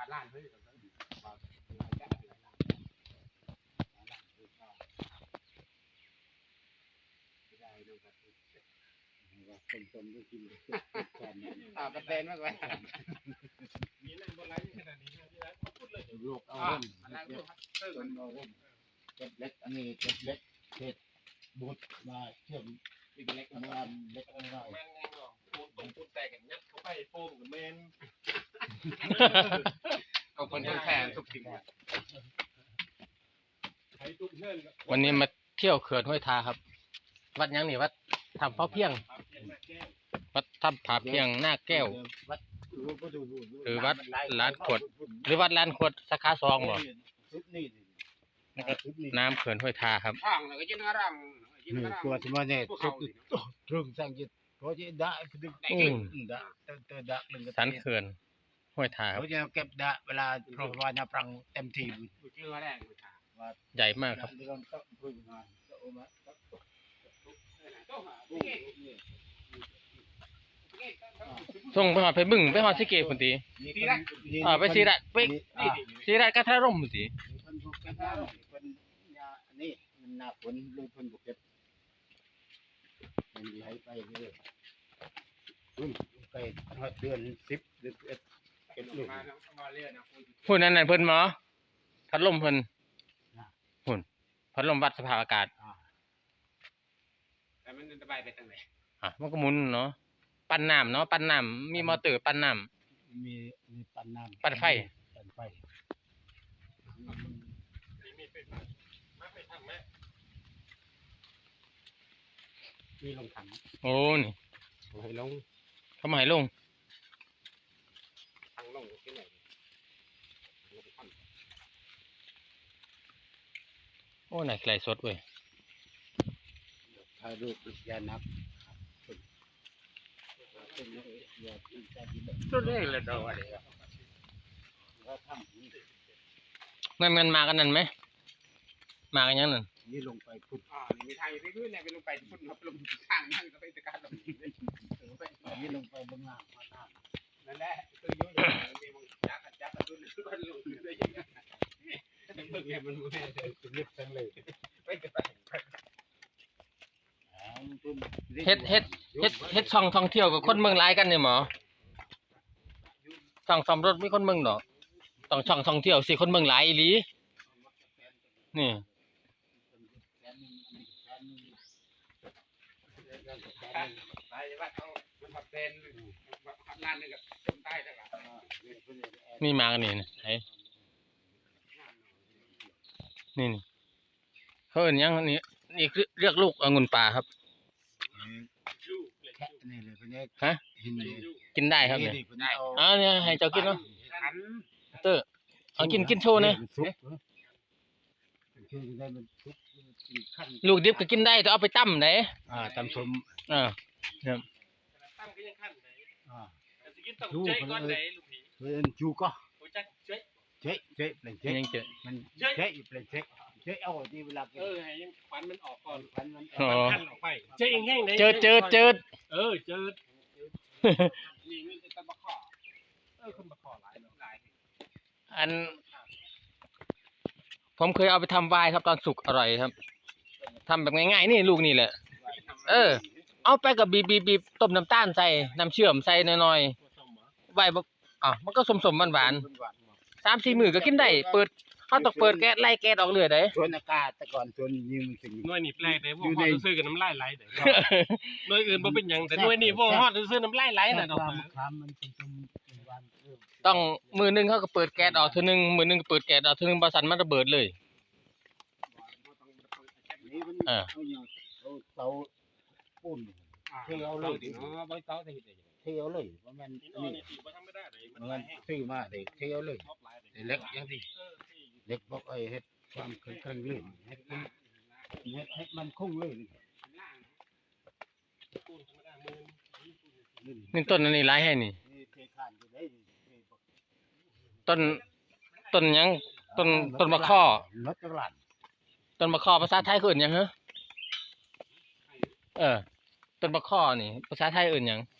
าล้านเฮ้ยก็ต้องบาทหลายแสนหลายล้านหลายล้านเฮ้ยก็ไม่ได้ดูกันว่าคนจนก็กินก่อนอ่าเปร์เซ็นมากกว่ามีนั่นบนไลน์ขนาดนี้นะที่ร้าพูดเลยลูกเอาอ่าเร่มอันนั้นคือเติมจนเอาร่มเก็บเล็กอันนี้เก็บเล็กเศษบุตรมาเชื่อมอีกเล็กทำงาเล็กน้อยแมนแน่นอนพูดตรงพูดแตกกันยัดเข้าไปโฟมกับแมน คนคนแทนทุกสิ่งใช้ตุ้มเพื่อนวันนี้มาเที่ยวเขื่อนห้วยทาครับ วัดหยังนี่วัดทำเฝ้าเพียงครับเพียงหน้าแก้ววัดทำผาเพียงหน้าแก้ววัดรู้ก็ดูหรือวัดลานขวด หรือวัดลานขวดสาขาสองบ่ชุดนี้แล้วก็ชุดนี้น้ำเขื่อนห้วยทาครับข้างเลยก็ยินกระรังยินนี่กระรังกลัวจะมาเนี่ยพวกชุเขาดตรึงสังจิตเพราะจะได้พดึกอืมได้เติมเติมดักหนึ่งสันเขื่อน ห้วยทาครับเขาจะเก็บดะเวลาเพราะว่านาปรังเต็มทีมกูเชื่อแรงกูถามใหญ่มากครับที่เราต้องพึ่งงานก็เอามาต้องหาเก่งเก่งส่งไปหอดไปบึ้งไปหอดสิเกพุ่นตีอ่าไปสีระไปอ่าสีระกัทร่มพุ่นตีมีคนบุกเก็บได้มีคนยาอันนี้มันหนาฝนเลยคนบุกเก็บมันไหลไปเรื่อยอุ้ยไปฮอดเดือนสิบเดือนเอ็ด เก็บลูกมามาเรียนนะกูพุ่นนั่นน่ะเพิ่นหมอพัดลมเพิ่นพุ่นพัดลมวัดสภาพอากาศอ่าแต่มันสบายไปทางไหนอะมันก็หมุนเนาะปั่นน้ำเนาะปั่นน้ำมีมอเตอร์ปั่นน้ำมีมีปั่นน้ำปั่นไฟปั่นไฟนี่มีเป็นมาไปทำไหมมีลงถังโอ้นี่ให้ลงเขามาให้ลงทางลงที่ไหนลงพัน โอ้ไหนไกลสดเว้ยถ่ายรูปยานักเป็นยาที่จะดีแบบตัวเลขเลยดอกอะไรอะเขาทำนี่งั้นมันมากันนั่นไหม มากันยังนั่นนี่ลงไปพุทธอ่ามีทางไปขึ้นเนี่ยไปลงไปพุ่นลงทางนั่งก็ไปตะการลงนี่ลงไปบนงามมาทางนั่นแหละคือยุ่งมีมึงจักจักรุ่นก็ลงได้ยังไง มึงเนี่ยมันไมึงเนี่ยเล็บทั้งเลยไปกันไปเฮ็ดเฮ็ดเฮ็ดเฮ็ดช่องท่องเที่ยวกับคนเมืองหลายกันเนี่ยหมอช่องซ่อมรถมีคนเมืองดอกต้องช่องท่องเที่ยวสิคนเมืองหลายอีหลีนี่นี่มากันนี่นะไอ้ นี่นี่เขาเอิ้นหยังนี่นี่คือเรียกลูกองุ่นป่าครับยูเลยแค่นี่เลยเป็นฮะหินเลยยูกินได้ครับเนี่ยได้เอ้าเนี่ยให้เจ้ากินเนาะขันเตอร์เอากินกินโชว์เนี่ยซุปคือได้มันซุปขั้นลูกดิบก็กินได้แต่เอาไปตั้มไหนอ่าตำสมอ่าตั้งก็ยังขั้นไหนอ่าแต่สกินต้องใจก้อนไหนลูกพี่เพิ่นจูก็โอ้จักเจ๊ เจ๊เจ๊เป็นเจ๊ยังเจอ มันเจ๊เป็นเจ๊เจ๊เอาที่เวลากินเออให้ยังควันมันออกก่อนพันมันอ๋อขั้นออกไปเจ๊เองแห้งไหนเจอเจอเจอเออเจอนี่มีแต่ตะบะข้อเออคนมาขอหลายเนาะหลายอัน ผมเคยเอาไปทำวายครับตอนสุกอร่อยครับทำแบบง่ายๆนี่ลูกนี่แหละ เออ เอาไปกับบีบบีบบีบต้มน้ำตาลใส่น้ำเชื่อมใส่หน่อยตัวสมหมอๆไว้บ่อะมันก็สมๆหวานๆ สามสี่มือก็กินได้เปิดเขาต้องเปิดแก๊สไล่แก๊สออกเรื่อยได้ส่วนอากาศแต่ก่อนส่วนนี้มันสิ่งหน่วยนี่แปลกเลยพวกฮอดซื้อกันน้ำลายไหลเด้หน่วยอื่นบ่เป็นหยังแต่หน่วยนี่พวกฮอดซื้อน้ำลายไหลน่ะเนาะมะขามมันเป็นต้นวันเริ่มต้องมือหนึงเขาก็เปิดแก๊สออกเทีนึงมือหนึงก็เปิดแก๊สออกเทีนึงบาสันมันระเบิดเลยนี่มันอ่าเอาอย่างเอาเตาปุ่นเที่ยวเลยเนาะใบเต้าที่เห็น เที่ยวเลยเพราะมันนี่นี่นี่สิบ่ธรรมดาเด้มันมันซื้อมาเด็กเที่ยวเลยท็อปหลายเด้เล็กยังดีเออที่เล็กบอกไอ้เฮ็ดความเคร่งเคร่งเรื่องเฮ็ดมันเฮ็ดเฮ็ดมันคงเลยปูนธรรมดามือนี่นี่ต้นอันนี้ร้ายให้นี่นี่เทคานอยู่ได้นี่เทบอกต้นต้นหยังต้นต้นมะข้อรถจักรยานต้นมะข้อภาษาไทยคืออื่นหยังเหรอเออต้นมะข้อนี่ภาษาไทยอื่นหยังก็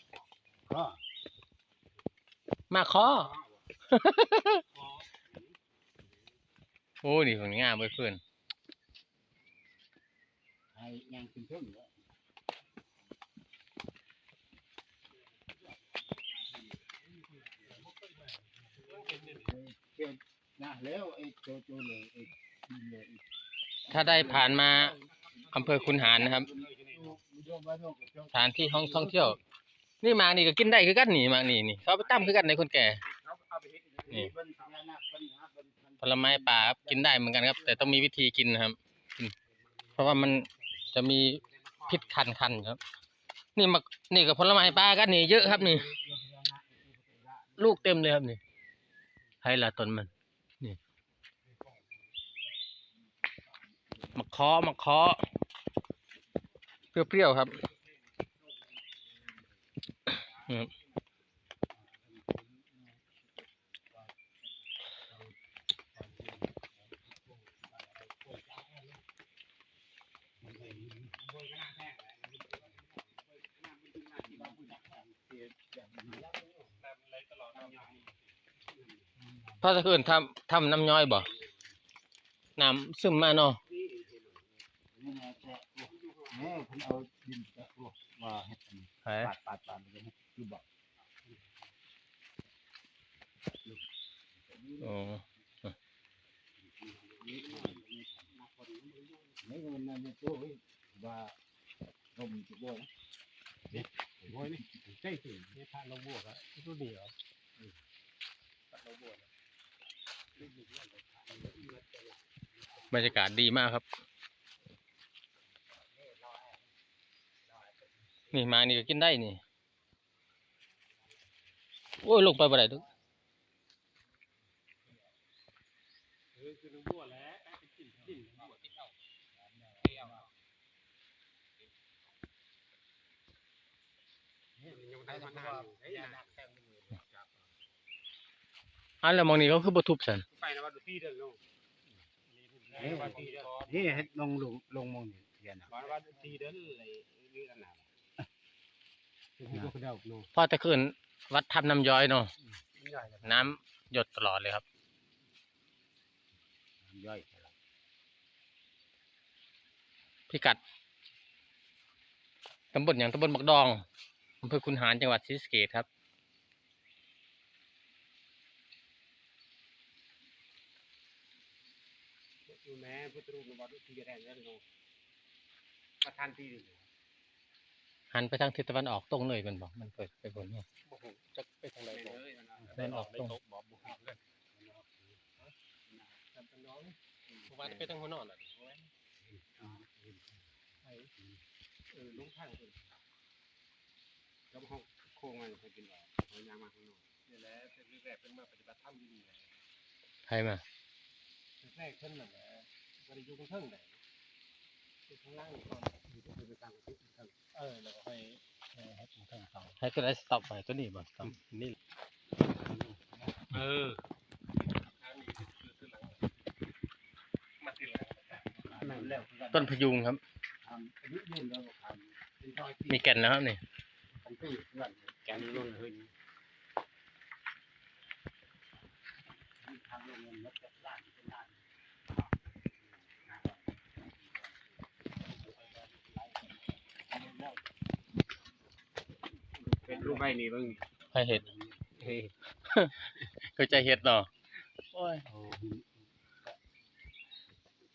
มะข้อโอ้นี่ผลงามเว้ยเพื่อนไอ้ยางขึ้นเพิ่มเกี่ยวนะแล้วไอ้โจโจเลยไอ้นี่เลยถ้าได้ผ่านมาอำเภอคุนหารนะครับสถานที่ท่องเที่ยว นี่มานี่ก็กินได้คือกันนี่มานี่นี่เขาไปตั้มคือกันในคนแก่นี่ผลไม้ป่าครับกินได้เหมือนกันครับ แต่ต้องมีวิธีกินนะครับ เพราะว่ามันจะมีพิษคันคันๆครับ นี่มานี่กับผลไม้ป่ากันนี่เยอะครับนี่ ลูกเต็มเลยครับนี่ให้ละต้นมันนี่มะเคาะมะเคาะเปรี้ยวๆครับ ครับพระตะเคืนทำทำน้ำย้อยบ่ น้ำซึมมาเนาะนี่นะแค่โอ้แม่ผมเอาดินแค่โอ้ว่าเฮ็ดอันนี้ไผปาดปาดปาดเลยนะคือบอก โอ้ ไม่ เงินนั่นเนี่ยโจ้เว้ยว่าลมจะบ่นะโอ้ยนี่ใช่สินี่พระลงบวกอะรู้ดีเหรอบวกบรรยากาศดีมากครับ นี่มานี่ก็กินได้นี่ โอ้ยลงไปบ่ได้ทุกเออคือลงบัวกแล้ว ไปกินกินบวกที่เอ้ายังได้มานานอยู่เฮ้ยนะอันแล้วมองนี่เขาคือบ่ทุบสันไปนะว่าดูที่เดินลงนี่นี่เฮ็ดลงลงลงมองนี่เทียนน่ะว่าว่าดูที่เดินเลยนี่กันนะคือดูคนเดียวเนาะพอตะคืนวัดทำน้ำย้อยเนาะน้ำหยดตลอดเลยครับย่อย พิกัดตำบลอย่างตำบลบักดองอำเภอคุนหารจังหวัดศรีสะเกษครับอยู่แม่พุทธรูปว่าดูที่แรงนั่นเนาะประธานที่หันไปทางทิศตะวันออกตรงเลยมันบอกมันเปิดไปบนเนี่ยจะไปทางไหนเลยบอกเลยเดินออกตรงบอกบุกเลยจำเป็นน้องวันไปทางหัวนอนอะ เออลุงทางคนแล้วห้องโค้งมันไปกินหรอเขายางมาข้างนอกนี่แหละเป็นแรกเป็นมาปฏิบัติธรรมที่นี่แหละใครมาแรกเพิ่นนั่นแหละบริยุทธ์เพิ่งไหนข้างล่างก่อนคือไปตามที่ทางเออแล้วก็ให้ให้ถึงทางเขาให้ตัวได้สต็อปไปตัวนี้บ่สต็อปนี่เออทางนี้คือคือหลังมาทีหลังนั่นแล้วกันต้นพยุงครับ ทำอายุยืนแล้วก็ทำเป็นร้อยปีมีแก่นแล้วครับนี่ของปีเพื่อนแกนล้นเฮ้ยทางโรงเรียนวัดจัดร้านเป็นร้านเป็นรูปใบนี้บ้างให้เห็ด เฮ้ยก็ใจเห็ดเนาะโอ้ย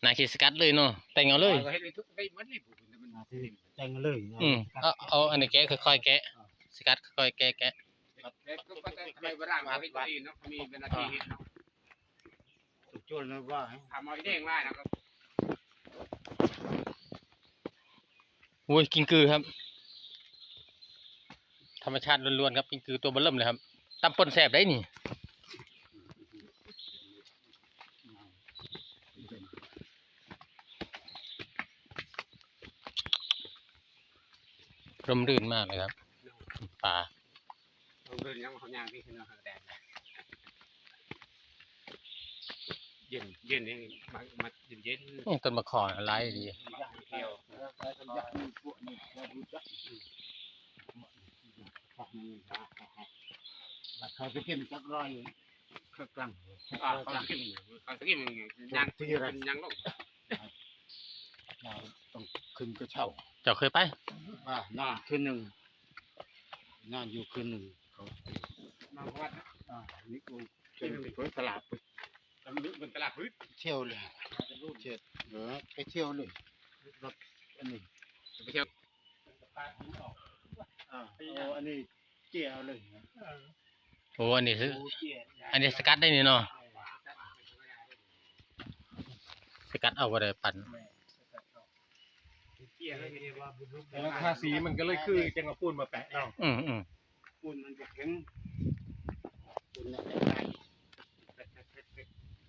โอ้นาคีสกัดเลยเนาะแต่งเอาเลยก็ให้ทุกไปมันเลยผมมันนาที่แต่งเลยนะอืมเอาเอาอันนี้แกะค่อยๆแกะสกัดค่อยๆแกะแกะแล้วก็ปัตตานีโบราณมาให้ดีเนาะมีเป็นนาทีเห็นเนาะถูกโจรเลยว่าทำเอาแดงว่านะครับโอ้ยกิงกือครับ ธรรมชาติล้วนๆครับกิงกือตัวเบิ่มเริ่มเลยครับตำปนแสบได้นี่ ร่มรื่นมากเลยครับป่าลงเดินยังเขาย่างที่เนาะแดงเย็นเย็นนี่มามาเย็นเย็นนี่ต้นมะขออะไรดีเที่ยวแล้วก็อยากมีพวกนี้เราดูจักเขาไปกินจักรอยเครื่องกลางอ่าเขาสกิมเขาสกิมยังยังลงเราต้องขึ้นกระเช่าเจ้าเคยไป อ่านอนคืนหนึ่งนอนอยู่คืนหนึ่งเขามาวัดอ่านี่กูเป็นไปตลาดไปตำลึกบนตลาดพื้นเที่ยวเลยเที่ยวเออไปเที่ยวเลยรถอันนี้ไปเที่ยวอ่าเอาอันนี้เจียวเลยนะโอ้อันนี้คือโอ้เจียอันนี้สกัดได้นี่เนาะสกัดเอาบ่ได้ปั่น เกี่ยเลยนี่ว่าแต่ราคาสีมันก็เลยคือจังเอาปูนมาแปะเนาะอืมอืมปุ่นมันจะแข็งปุ่นเนี่ยได้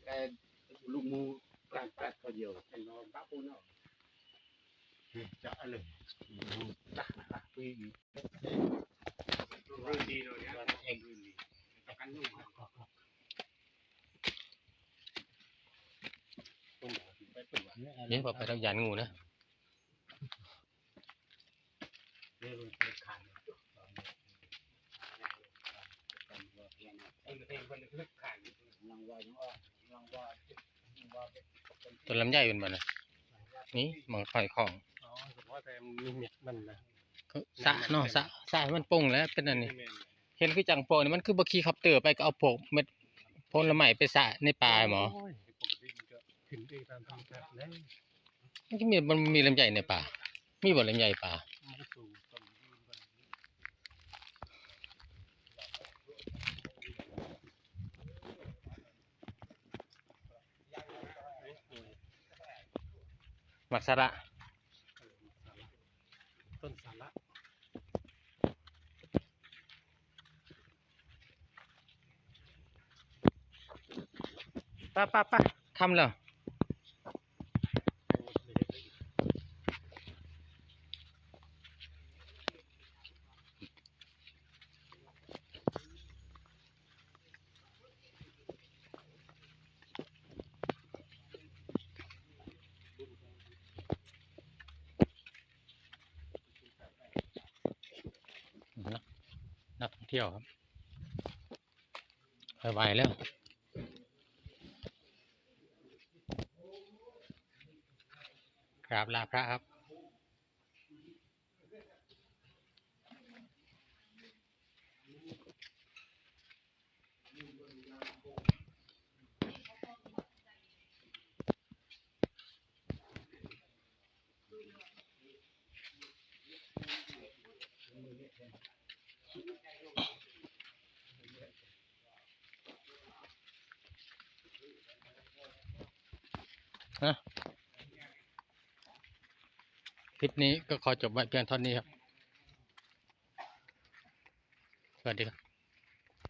แต่ลูกมูกลางแปดเขาเดียวเป็นนอนปะปูนเอาจะอะไรตักตักปีรุ่นดีเลยเนี่ยวันเองประกันยุ่งเดี๋ยวพอไปทางยานงูนะ ได้รู้สึกขายนางวลำไยเป็นบ่น่ะนี่หมองข่อยของอ๋อเฉพาะแต่มีเม็ดมันนะสะเนาะสะสะมันโป่งแล้วเป็นอันนี้ เห็นคือจังโปนี่มันคือบ่ขี่คอปเตอไปก็เอาพวกเม็ดผลไม้ไปสะในป่าหมอมันก็ขึ้นเองตามธรรมชาติแล้วมันก็มีมันมีลำไยในป่ามีบ่ลำไยป่า มันสูงต่ำขึ้นไป มัก สะระต้นสาระป้าป้าป้าคำแล้ว เที่ยวครับไปไหวแล้วกราบลาพระครับ คลิปนี้ก็ขอจบไว้เพียงเท่านี้ครับ สวัสดีครับ